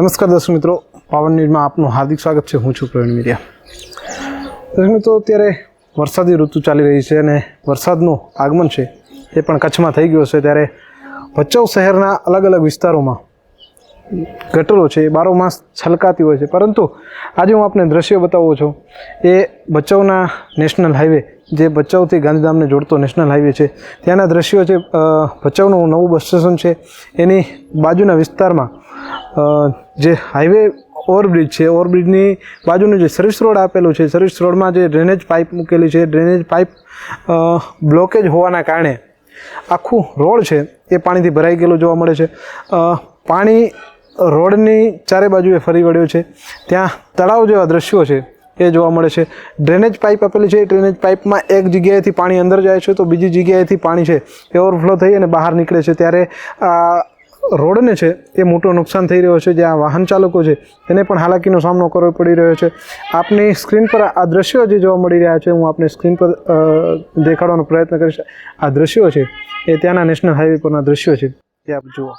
નમસ્કાર દર્શક મિત્રો, પાવન ન્યૂઝમાં આપનું હાર્દિક સ્વાગત છે. હું છું પ્રવીણ મિરિયા. દર્શક મિત્રો, અત્યારે વરસાદી ઋતુ ચાલી રહી છે અને વરસાદનું આગમન છે એ પણ કચ્છમાં થઈ ગયો છે ત્યારે ભચાઉ શહેરના અલગ અલગ વિસ્તારોમાં ગટરો છે એ બારો માસ છલકાતી હોય છે. પરંતુ આજે હું આપને દ્રશ્ય બતાવું છું. એ ભચાઉના નેશનલ હાઈવે, જે ભચાઉથી ગાંધીધામને જોડતો નેશનલ હાઈવે છે. ત્યાંના દ્રશ્યો છે ભચાઉનું નવું બસ સ્ટેશન છે. એની બાજુના વિસ્તારમાં જે હાઈવે ઓવરબ્રિજ છે ઓવરબ્રિજની બાજુનું જે સર્વિસ રોડ આપેલું છે સર્વિસ રોડમાં જે ડ્રેનેજ પાઇપ મૂકેલી છે ડ્રેનેજ પાઇપ બ્લોકેજ હોવાના કારણે આખું રોડ છે એ પાણીથી ભરાઈ ગયેલું જોવા મળે છે. પાણી રોડની ચારે બાજુએ ફરી વળ્યો છે. ત્યાં તળાવ જેવા દ્રશ્યો છે એ જોવા મળે છે. ડ્રેનેજ પાઇપ આપેલી છે ડ્રેનેજ પાઇપમાં એક જગ્યાએથી પાણી અંદર જાય છે, તો બીજી જગ્યાએથી પાણી છે એ ઓવરફ્લો થઈ અને બહાર નીકળે છે. ત્યારે રોડને છે, એ મોટું નુકસાન થઈ રહ્યો છે જ્યાં વાહન ચાલકો છે, એને પણ હાલાકીનો સામનો કરવો પડી રહ્યો છે. આપની સ્ક્રીન પર આ દ્રશ્યો જે જોવા મળી રહ્યા છે, હું આપને સ્ક્રીન પર દેખાડવાનો પ્રયત્ન કરીશ. આ દ્રશ્યો છે, એ ત્યાંના નેશનલ હાઈવે પરના દ્રશ્યો છે. તે આપ જુઓ.